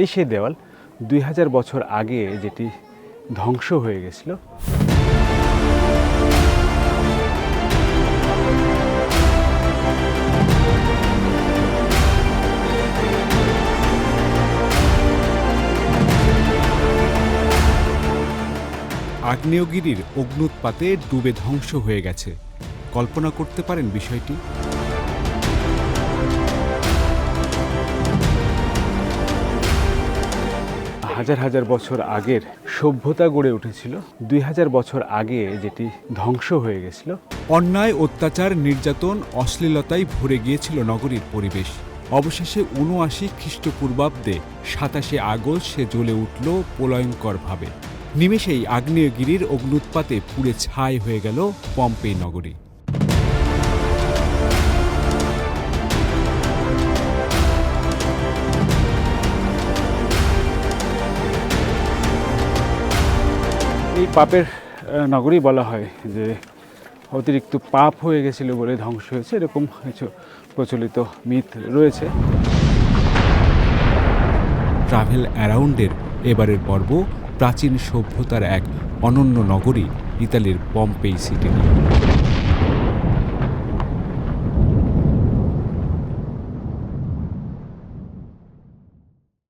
এই সেই দেওয়াল দুই হাজার বছর আগে যেটি ধ্বংস হয়ে গেছিল। আগ্নেয়গিরির অগ্নুৎপাতে ডুবে ধ্বংস হয়ে গেছে। কল্পনা করতে পারেন বিষয়টি? হাজার হাজার বছর আগের সভ্যতা গড়ে উঠেছিল। দুই হাজার বছর আগে যেটি ধ্বংস হয়ে গেছিল। অন্যায়, অত্যাচার, নির্যাতন অশ্লীলতায় ভরে গিয়েছিল নগরীর পরিবেশ। অবশেষে উনআশি খ্রিস্টপূর্বাব্দে সাতাশে আগস্ট সে জ্বলে উঠল প্রলয়ঙ্করভাবে। নিমেষেই আগ্নেয়গিরির অগ্নুৎপাতে পুড়ে ছাই হয়ে গেল পম্পেই নগরী। এই পাপের নগরী বলা হয় যে অতিরিক্ত পাপ হয়ে গেছিল বলে ধ্বংস হয়েছে। এরকম কিছু প্রচলিত মিথ রয়েছে। ট্রাভেল অ্যারাউন্ডের এবারের পর্ব প্রাচীন সভ্যতার এক অনন্য নগরী ইতালির পম্পেই সিটি। নিয়ে